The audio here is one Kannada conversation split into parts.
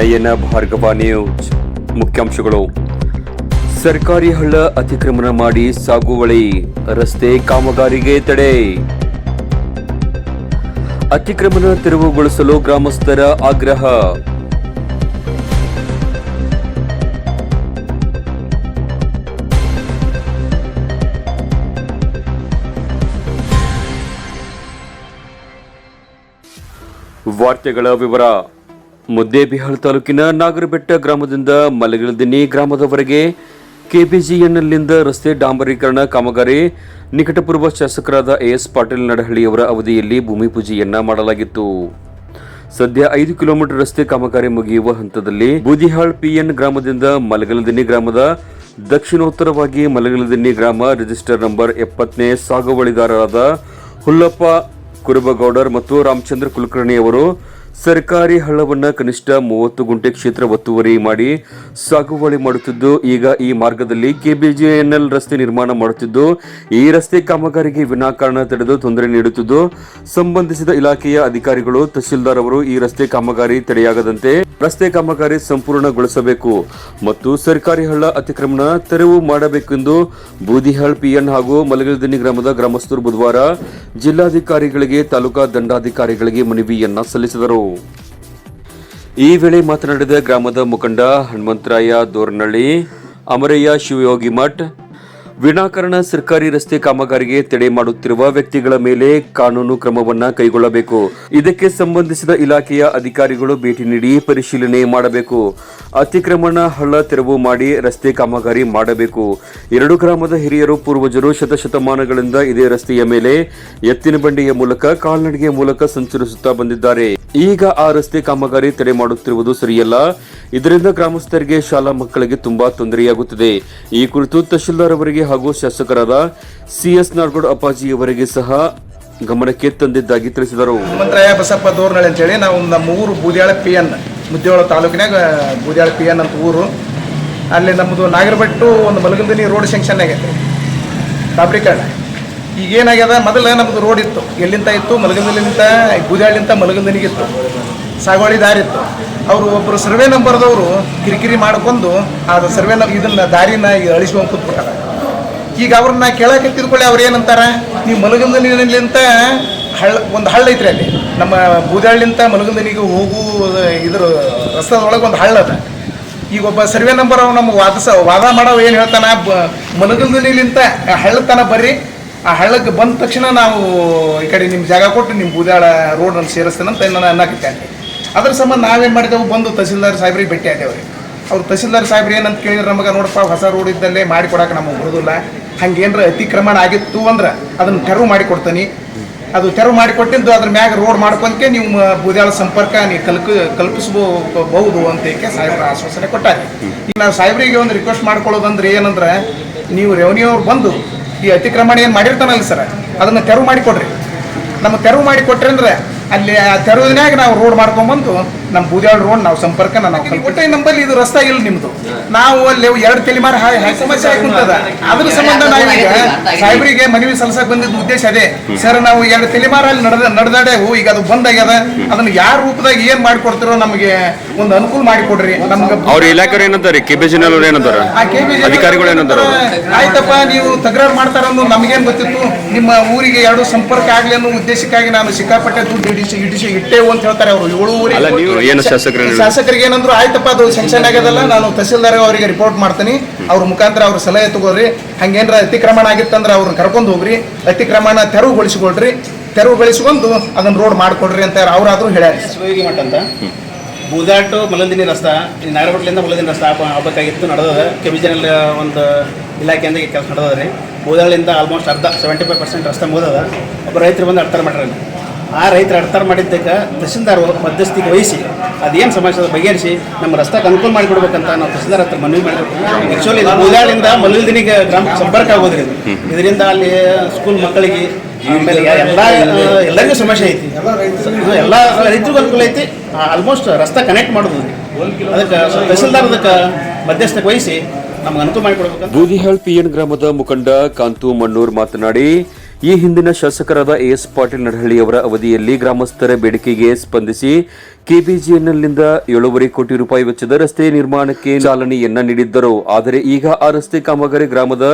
ನಯನ ಭಾರ್ಗವ ನ್ಯೂಸ್ ಮುಖ್ಯಾಂಶಗಳು. ಸರ್ಕಾರಿ ಹಳ್ಳ ಅತಿಕ್ರಮಣ ಮಾಡಿ ಸಾಗುವಳಿ, ರಸ್ತೆ ಕಾಮಗಾರಿಗೆ ತಡೆ. ಅತಿಕ್ರಮಣ ತೆರವುಗೊಳಿಸಲು ಗ್ರಾಮಸ್ಥರ ಆಗ್ರಹ. ವಾರ್ತೆಗಳ ವಿವರ. ಮುದ್ದೇಬಿಹಾಳ್ ತಾಲೂಕಿನ ನಾಗರಬೆಟ್ಟ ಗ್ರಾಮದಿಂದ ಮಲಗಲದಿನ್ನಿ ಗ್ರಾಮದವರೆಗೆ ಕೆಬಿಜಿಎನ್ಎಲ್ನಿಂದ ರಸ್ತೆ ಡಾಂಬರೀಕರಣ ಕಾಮಗಾರಿ ನಿಕಟಪೂರ್ವ ಶಾಸಕರಾದ ಎಎಸ್ ಪಾಟೀಲ್ ನಡಹಳ್ಳಿಯವರ ಅವಧಿಯಲ್ಲಿ ಭೂಮಿ ಪೂಜೆಯನ್ನ ಮಾಡಲಾಗಿತ್ತು. ಸದ್ಯ ಐದು ಕಿಲೋಮೀಟರ್ ರಸ್ತೆ ಕಾಮಗಾರಿ ಮುಗಿಯುವ ಹಂತದಲ್ಲಿ ಬೂದಿಹಾಳ್ ಪಿಎನ್ ಗ್ರಾಮದಿಂದ ಮಲಗಲದಿನಿ ಗ್ರಾಮದ ದಕ್ಷಿಣೋತ್ತರವಾಗಿ ಮಲಗಲದಿನ್ನಿ ಗ್ರಾಮ ರಿಜಿಸ್ಟರ್ ನಂಬರ್ ಎಪ್ಪತ್ತನೇ ಸಾಗುವಳಿದಾರರಾದ ಹುಲ್ಲಪ್ಪ ಕುರುಬಗೌಡರ್ ಮತ್ತು ರಾಮಚಂದ್ರ ಕುಲಕರ್ಣಿ ಅವರು ಸರ್ಕಾರಿ ಹಳ್ಳವನ್ನ ಕನಿಷ್ಠ ಮೂವತ್ತು ಗುಂಟೆ ಕ್ಷೇತ್ರ ಒತ್ತುವರಿ ಮಾಡಿ ಸಾಗುವಳಿ ಮಾಡುತ್ತಿದ್ದು, ಈಗ ಈ ಮಾರ್ಗದಲ್ಲಿ ಕೆಬಿಜಿಎನ್ಎಲ್ ರಸ್ತೆ ನಿರ್ಮಾಣ ಮಾಡುತ್ತಿದ್ದು, ಈ ರಸ್ತೆ ಕಾಮಗಾರಿಗೆ ವಿನಾಕಾರಣ ತಡೆದು ತೊಂದರೆ ನೀಡುತ್ತಿದ್ದು, ಸಂಬಂಧಿಸಿದ ಇಲಾಖೆಯ ಅಧಿಕಾರಿಗಳು ತಹಶೀಲ್ದಾರ್ ಅವರು ಈ ರಸ್ತೆ ಕಾಮಗಾರಿ ತಡೆಯಾಗದಂತೆ ರಸ್ತೆ ಕಾಮಗಾರಿ ಸಂಪೂರ್ಣಗೊಳಿಸಬೇಕು ಮತ್ತು ಸರ್ಕಾರಿ ಹಳ್ಳ ಅತಿಕ್ರಮಣ ತೆರವು ಮಾಡಬೇಕೆಂದು ಬೂದಿಹಾಳ್ ಪಿಎನ್ ಹಾಗೂ ಮಲಗಲದಿನ್ನಿ ಗ್ರಾಮದ ಗ್ರಾಮಸ್ಥರು ಬುಧವಾರ ಜಿಲ್ಲಾಧಿಕಾರಿಗಳಿಗೆ, ತಾಲೂಕಾ ದಂಡಾಧಿಕಾರಿಗಳಿಗೆ ಮನವಿಯನ್ನ ಸಲ್ಲಿಸಿದರು. ಈ ವೇಳೆ ಮಾತನಾಡಿದ ಗ್ರಾಮದ ಮುಖಂಡ ಹನುಮಂತರಾಯ ದೋರ್ನಳ್ಳಿ, ಅಮರಯ್ಯ ಶಿವಯೋಗಿ ಮಠ್ ವಿನಾಕಾರಣ ಸರ್ಕಾರಿ ರಸ್ತೆ ಕಾಮಗಾರಿಗೆ ತಡೆ ಮಾಡುತ್ತಿರುವ ವ್ಯಕ್ತಿಗಳ ಮೇಲೆ ಕಾನೂನು ಕ್ರಮವನ್ನ ಕೈಗೊಳ್ಳಬೇಕು. ಇದಕ್ಕೆ ಸಂಬಂಧಿಸಿದ ಇಲಾಖೆಯ ಅಧಿಕಾರಿಗಳು ಭೇಟಿ ನೀಡಿ ಪರಿಶೀಲನೆ ಮಾಡಬೇಕು. ಅತಿಕ್ರಮಣ ಹಳ್ಳ ತೆರವು ಮಾಡಿ ರಸ್ತೆ ಕಾಮಗಾರಿ ಮಾಡಬೇಕು. ಎರಡು ಗ್ರಾಮದ ಹಿರಿಯರು ಪೂರ್ವಜರು ಶತಶತಮಾನಗಳಿಂದ ಇದೇ ರಸ್ತೆಯ ಮೇಲೆ ಎತ್ತಿನ ಬಂಡಿಯ ಮೂಲಕ ಕಾಲ್ನಡಿಗೆಯ ಮೂಲಕ ಸಂಚರಿಸುತ್ತಾ ಬಂದಿದ್ದಾರೆ. ಈಗ ಆ ರಸ್ತೆ ಕಾಮಗಾರಿ ತಡೆ ಮಾಡುತ್ತಿರುವುದು ಸರಿಯಲ್ಲ. ಇದರಿಂದ ಗ್ರಾಮಸ್ಥರಿಗೆ ಶಾಲಾ ಮಕ್ಕಳಿಗೆ ತುಂಬಾ ತೊಂದರೆಯಾಗುತ್ತದೆ. ಈ ಕುರಿತು ತಹಶೀಲ್ದಾರ್ ಅವರಿಗೆ ಹಾಗೂ ಶಾಸಕರಾದ ಸಿಎಸ್ ನಾರ್ಗೋಡ್ ಅಪ್ಪಾಜಿಯವರಿಗೆ ಸಹ ಗಮನಕ್ಕೆ ತಂದಿದ್ದಾಗಿ ತಿಳಿಸಿದರು. ಬಸಪ್ಪ ದೋರ್ನಳ್ಳಿ ಅಂತೇಳಿ ನಾವು ನಮ್ಮ ಊರು ಬೂದ್ಯಾಳ ಪಿ ಎನ್ ಮುದ್ದೇಳ ತಾಲೂಕಿನಾಗ ಬೂದ್ಯಾಳ ಪಿ ಎನ್ ಅಂತ ಊರು. ಅಲ್ಲಿ ನಮ್ಮದು ನಾಗರಬೆಟ್ಟು ಒಂದು ಮಲಗಲ್ದಿನಿ ರೋಡ್ ಸೆಂಕ್ಷನ್ ಆಗೈತೆ ಕಾಬ್ರಿಕಾಡ್ ಈಗ ಏನಾಗ್ಯದ? ಮೊದಲು ನಮ್ದು ರೋಡ್ ಇತ್ತು. ಎಲ್ಲಿಂದ ಇತ್ತು? ಮಲಗಲ್ದಲ್ಲಿಂದ ಗುದಾಳಿಂತ ಮಲಗಂದನಿಗಿತ್ತು ಸಾಗುವಳಿ ದಾರಿ ಇತ್ತು. ಅವರು ಒಬ್ಬರು ಸರ್ವೆ ನಂಬರ್ದವರು ಕಿರಿಕಿರಿ ಮಾಡ್ಕೊಂಡು ಅದು ಸರ್ವೆ ನಂಬರ್ ಇದನ್ನ ದಾರಿನ ಅಳಿಸ್ಕೊಂಡು ಕೂತ್ಬಿಟ್ಟಾರ. ಈಗ ಅವ್ರನ್ನ ಕೇಳಕ್ಕೆ ತಿಳ್ಕೊಳ್ಳಿ ಅವ್ರು ಏನಂತಾರೆ? ನೀವು ಮಲಗಂದನಿಲಿಂತ ಹಳ್ಳ, ಒಂದು ಹಳ್ಳ ಐತ್ರಿ ಅಲ್ಲಿ. ನಮ್ಮ ಬೂದಾಳಿಂತ ಮಲಗಂದನಿಗೆ ಹೋಗು, ಇದ್ರ ರಸ್ತದೊಳಗೆ ಒಂದು ಹಳ್ಳ ಅದ. ಈಗ ಒಬ್ಬ ಸರ್ವೆ ನಂಬರ್ ಅವ್ರು ನಮ್ಗೆ ವಾದಸ, ವಾದ ಮಾಡೋ ಏನು ಹೇಳ್ತಾನ? ಮಲಗಂದನಿಲಿಂತ ಹಳ್ಳತನ ಬರ್ರಿ. ಆ ಹಳ್ಳಕ್ಕೆ ಬಂದ ತಕ್ಷಣ ನಾವು ಈ ಕಡೆ ನಿಮ್ಮ ಜಾಗ ಕೊಟ್ಟು ನಿಮ್ಮ ಬೂದಾಳ ರೋಡಲ್ಲಿ ಸೇರಿಸ್ತೇನೆ ಅಂತ ನಾನು ಅನ್ನಕತ್ತೇನೆ ಅದ್ರ ಸಂಬಂಧ ನಾವೇನು ಮಾಡಿದೆವು? ಬಂದು ತಹಸೀಲ್ದಾರ್ ಸಾಹೇಬ್ರಿಗೆ ಭೇಟಿ ಆದೇವ್ರಿ. ಅವ್ರು ತಹಸೀಲ್ದಾರ್ ಸಾಹೇಬ್ರು ಏನಂತ ಕೇಳಿದ್ರೆ ನಮಗೆ ನೋಡಪ್ಪ, ಹೊಸ ರೋಡ್ ಇದ್ದಲ್ಲೇ ಮಾಡಿ ಕೊಡಕ್ಕೆ ನಮಗೆ ಬರೋದಿಲ್ಲ. ಹಂಗೇನ್ರ ಅತಿಕ್ರಮಣ ಆಗಿತ್ತು ಅಂದ್ರೆ ಅದನ್ನು ತೆರವು ಮಾಡಿ ಕೊಡ್ತೀನಿ ಅದು ತೆರವು ಮಾಡಿ ಕೊಟ್ಟಿದ್ದು ಅದ್ರ ಮ್ಯಾಗ ರೋಡ್ ಮಾಡ್ಕೊಂಡ್ಕೆ ನೀವು ಬೂದಾಳ ಸಂಪರ್ಕ ನೀವು ಕಲ್ಕ ಕಲ್ಪಿಸಬಹುದು ಅಂತ ಏಕೆ ಸಾಹೇಬ್ರ ಆಶ್ವಾಸನೆ ಕೊಟ್ಟಾರೆ. ಈಗ ನಾವು ಸಾಹೇಬ್ರಿಗೆ ಒಂದು ರಿಕ್ವೆಸ್ಟ್ ಮಾಡ್ಕೊಳ್ಳೋದಂದ್ರೆ ಏನಂದ್ರೆ, ನೀವು ರೆವೆನ್ಯೂ ಅವ್ರು ಬಂದು ಈ ಅತಿಕ್ರಮಣ ಏನು ಮಾಡಿರ್ತಾನಲ್ಲ ಸರ್, ಅದನ್ನು ತೆರವು ಮಾಡಿ ಕೊಡ್ರಿ ನಮ್ಮ ತೆರವು ಮಾಡಿ ಅಂದ್ರೆ ಅಲ್ಲಿ ಆ ತೆರವಿನಾಗ ನಾವು ರೋಡ್ ಮಾಡ್ಕೊಂಡ್ಬಂದು ನಮ್ಮ ಬೂದ್ಯಾಳ ರೋಡ್ ನಾವು ಸಂಪರ್ಕ ನಾವು ಒಟ್ಟೆ ನಂಬಲ್ಲಿ ಇದು ರಸ್ತೆ ಇಲ್ಲ ನಿಮ್ದು. ನಾವು ಅಲ್ಲಿ ಎರಡು ತಲೆಮಾರು ಸಮಸ್ಯೆ ಸಮಸ್ಯೆ ಆಗುತ್ತದ ಅದ್ರ ಸಂಬಂಧ ನಾವೀಗ ಸಾಹೇಬರಿಗೆ ಮನವಿ ಸಲ್ಸಕ್ ಬಂದಿದ್ದ ಉದ್ದೇಶ ಅದೇ. ಸರ್ ನಾವು ಎರಡು ತಲೆಮಾರು ಅಲ್ಲಿ ನಡೆದ ನಡೆದಾಡೆವು ಈಗ ಅದು ಬಂದಾಗ್ಯದ ಅದನ್ನ ಯಾರ ರೂಪದಾಗ ಏನ್ ಮಾಡ್ಕೊಡ್ತಿರೋ ನಮಗೆ ಒಂದು ಅನುಕೂಲ ಮಾಡಿಕೊಡ್ರಿ. ನಮ್ಗೆ ಅವ್ರ ಇಲಾಖೆಯವ್ರು ಏನಂತಾರೆ? ಏನಂತಾರ? ಅಧಿಕಾರಿಗಳು ಏನಂತಾರೆ ಆಯ್ತಪ್ಪ ನೀವು ತಕರಾರು ಮಾಡ್ತಾರ ಅನ್ನೋ ನಮಗೇನು ಗೊತ್ತಿತ್ತು. ನಿಮ್ಮ ಊರಿಗೆ ಎರಡು ಸಂಪರ್ಕ ಆಗ್ಲಿ ಅನ್ನೋ ಉದ್ದೇಶಕ್ಕಾಗಿ ನಾನು ಸಿಕ್ಕಾಪಟ್ಟೆ ದುಡ್ಡು ಇಡಿಸಿ ಇಡಿಸಿ ಇಟ್ಟೇವು ಅಂತ ಹೇಳ್ತಾರೆ ಅವರು. ಏಳು ಊರಿಗೆ ನೀವು ಏನು ಶಾಸಕರು ಶಾಸಕರಿಗೆ ಏನಂದ್ರು ಆಯ್ತಪ್ಪ ಅದು ಸೆಂಕ್ಷನ್ ಆಗ್ಯದಲ್ಲ ನಾನು ತಹಸೀಲ್ದಾರ್ ಅವರಿಗೆ ರಿಪೋರ್ಟ್ ಮಾಡ್ತೀನಿ. ಅವ್ರ ಮುಖಾಂತರ ಅವ್ರ ಸಲಹೆ ತಗೋರಿ ಹಂಗೇನ್ರ ಅತಿಕ್ರಮಣ ಆಗಿತ್ತಂದ್ರೆ ಅವ್ರನ್ನ ಕರ್ಕೊಂಡು ಹೋಗ್ರಿ. ಅತಿಕ್ರಮಣ ತೆರವುಗೊಳಿಸಿಕೊಳ್ರಿ. ತೆರವುಗೊಳಿಸಿಕೊಂಡು ಅದನ್ನ ರೋಡ್ ಮಾಡಿಕೊಡ್ರಿ ಅಂತ ಅವರಾದ್ರೂ ಹೇಳ್ಯಾರ. ಶಿವಯೋಗಿ ಮಠ ಅಂತ. ಬೂದಾಟು ಮಲಂದಿನಿ ರಸ್ತಾ ಈ ನಾಗರಬಟ್ಲಿಂದ ಮಲಂದಿನಿ ರಸ್ತಾ ಆಗಬೇಕಾಗಿತ್ತು ನಡೆದದ. ಕೆಬಿಜನಲ್ ಒಂದು ಇಲಾಖೆಯಿಂದ ಈ ಕೆಲಸ ನಡೆದದ ರೀ ಬೂದಾಳಿಂದ ಆಲ್ಮೋಸ್ಟ್ ಅರ್ಧ ಸೆವೆಂಟಿ ಫೈವ್ ಪರ್ಸೆಂಟ್ ರಸ್ತೆ ಮುಗಿದದ. ಒಬ್ಬ ರೈತರು ಬಂದು ಅರ್ಥ ಮಾಡ್ರಿ ಆ ರೈತರ ಅಡ್ತಾರ ಮಾಡಿದ್ದಕ್ಕೆ ತಹಸೀಲ್ದಾರ್ ಮಧ್ಯಸ್ಥಿಗೆ ವಹಿಸಿ ಅದೇನು ಸಮಸ್ಯೆ ಅದ ಬಗೆಹರಿಸಿ ನಮ್ಮ ರಸ್ತೆಗೆ ಅನುಕೂಲ ಮಾಡಿಕೊಡ್ಬೇಕಂತ ನಾವು ತಹಸೀಲ್ದಾರ್ ಹತ್ರ ಮನವಿ ಮಾಡಬೇಕು ಆ್ಯಕ್ಚುಲಿ ಮುಲಾಳಿಂದ ಮಲ್ಲಿದಿನಿಗೆ ಗ್ರಾಮ ಸಂಪರ್ಕ ಆಗೋದ್ರಿ ಇದರಿಂದ ಅಲ್ಲಿ ಸ್ಕೂಲ್ ಮಕ್ಕಳಿಗೆ ಆಮೇಲೆ ಎಲ್ಲ ಎಲ್ಲರಿಗೂ ಸಮಸ್ಯೆ ಐತಿ. ಎಲ್ಲ ರೈತರಿಗೂ ಅನುಕೂಲ ಐತಿ. ಆಲ್ಮೋಸ್ಟ್ ರಸ್ತೆ ಕನೆಕ್ಟ್ ಮಾಡೋದು ಅದಕ್ಕೆ ತಹಸೀಲ್ದಾರ್ ಅದಕ್ಕೆ ಮಧ್ಯಸ್ಥಕ್ಕೆ ವಹಿಸಿ ನಮ್ಗೆ ಅನುಕೂಲ ಮಾಡಿಕೊಡ್ಬೇಕು ಬೂದಿಹಾಳ್ ಪಿಎನ್ ಗ್ರಾಮದ ಮುಖಂಡ ಕಾಂತು ಮಣ್ಣೂರ್ ಮಾತನಾಡಿ ಈ ಹಿಂದಿನ ಶಾಸಕರಾದ ಎಎಸ್ ಪಾಟೀಲ್ ನಡಹಳ್ಳಿಯವರ ಅವಧಿಯಲ್ಲಿ ಗ್ರಾಮಸ್ಥರ ಬೇಡಿಕೆಗೆ ಸ್ಪಂದಿಸಿ ಕೆಬಿಜಿಎನ್ಎಲ್ನಿಂದ ಏಳೂವರೆ ಕೋಟಿ ರೂಪಾಯಿ ವೆಚ್ಚದ ರಸ್ತೆ ನಿರ್ಮಾಣಕ್ಕೆ ಚಾಲನೆಯನ್ನ ನೀಡಿದ್ದರು. ಆದರೆ ಈಗ ಆ ರಸ್ತೆ ಕಾಮಗಾರಿ ಗ್ರಾಮದ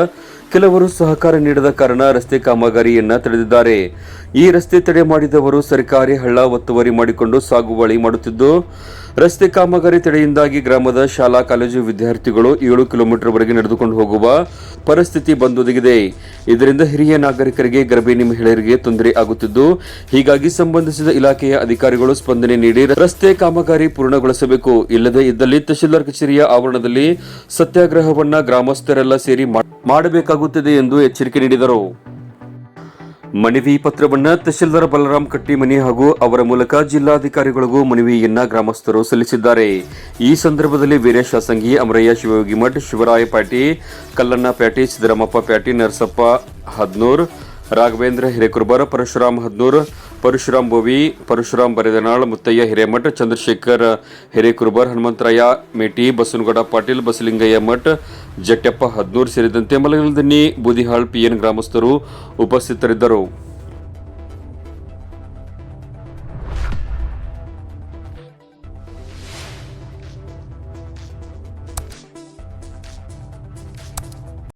ಕೆಲವರು ಸಹಕಾರ ನೀಡದ ಕಾರಣ ರಸ್ತೆ ಕಾಮಗಾರಿಯನ್ನ ತಡೆದಿದ್ದಾರೆ. ಈ ರಸ್ತೆ ತಡೆ ಮಾಡಿದವರು ಸರ್ಕಾರಿ ಹಳ್ಳ ಒತ್ತುವರಿ ಮಾಡಿಕೊಂಡು ಸಾಗುವಳಿ ಮಾಡುತ್ತಿದ್ದು ರಸ್ತೆ ಕಾಮಗಾರಿ ತಡೆಯಿಂದಾಗಿ ಗ್ರಾಮದ ಶಾಲಾ ಕಾಲೇಜು ವಿದ್ಯಾರ್ಥಿಗಳು ಏಳು ಕಿಲೋಮೀಟರ್ ವರೆಗೆ ನಡೆದುಕೊಂಡು ಹೋಗುವ ಪರಿಸ್ಥಿತಿ ಬಂದೊದಗಿದೆ. ಇದರಿಂದ ಹಿರಿಯ ನಾಗರಿಕರಿಗೆ, ಗರ್ಭಿಣಿ ಮಹಿಳೆಯರಿಗೆ ತೊಂದರೆ ಆಗುತ್ತಿದ್ದು, ಹೀಗಾಗಿ ಸಂಬಂಧಿಸಿದ ಇಲಾಖೆಯ ಅಧಿಕಾರಿಗಳು ಸ್ಪಂದನೆ ನೀಡಿ ರಸ್ತೆ ಕಾಮಗಾರಿ ಪೂರ್ಣಗೊಳಿಸಬೇಕು. ಇಲ್ಲದೆ ಇದ್ದಲ್ಲಿ ತಹಶೀಲ್ದಾರ್ ಕಚೇರಿಯ ಆವರಣದಲ್ಲಿ ಸತ್ಯಾಗ್ರಹವನ್ನ ಗ್ರಾಮಸ್ಥರೆಲ್ಲ ಸೇರಿ ಮಾಡಬೇಕಾಗುತ್ತದೆ ಎಂದು ಎಚ್ಚರಿಕೆ ನೀಡಿದರು. ಮನವಿ ಪತ್ರವನ್ನು ತಹಶೀಲ್ದಾರ್ ಬಲರಾಮ್ ಕಟ್ಟಿಮನಿ ಹಾಗೂ ಅವರ ಮೂಲಕ ಜಿಲ್ಲಾಧಿಕಾರಿಗಳಿಗೂ ಮನವಿಯನ್ನ ಗ್ರಾಮಸ್ಥರು ಸಲ್ಲಿಸಿದ್ದಾರೆ. ಈ ಸಂದರ್ಭದಲ್ಲಿ ವೀರೇಶ್ ಶಾಸಂಗಿ, ಅಮರಯ್ಯ, ಶಿವಯೋಗಿ ಮಠ, ಶಿವರಾಯ ಪ್ಯಾಟಿ, ಕಲ್ಲಣ್ಣ ಪ್ಯಾಟಿ, ಸಿದ್ದರಾಮಪ್ಪ ಪ್ಯಾಟಿ, ನರಸಪ್ಪ ಹದ್ನೂರ್, ರಾಘವೇಂದ್ರ ಹಿರೇಕುರ್ಬರ್, ಪರಶುರಾಮ್ ಹದ್ನೂರ್, ಪರಶುರಾಮ್ ಬೋವಿ, ಪರಶುರಾಮ್ ಬರೆದನಾಳ್, ಮುತ್ತಯ್ಯ ಹಿರೇಮಠ್, ಚಂದ್ರಶೇಖರ್ ಹಿರೇಕುರ್ಬರ್, ಹನುಮಂತರಾಯ ಮೇಟಿ ಬಸವನಗೌಡ ಪಾಟೀಲ್, ಬಸಲಿಂಗಯ್ಯ ಮಠ್ ಜಟ್ಯಪ್ಪ ಹದ್ನೂರು ಸೇರಿದಂತೆ ಮಲಗಲದನ್ನಿ ಬೂದಿಹಾಳ್ ಪಿಎನ್ ಗ್ರಾಮಸ್ಥರು ಉಪಸ್ಥಿತರಿದ್ದರು.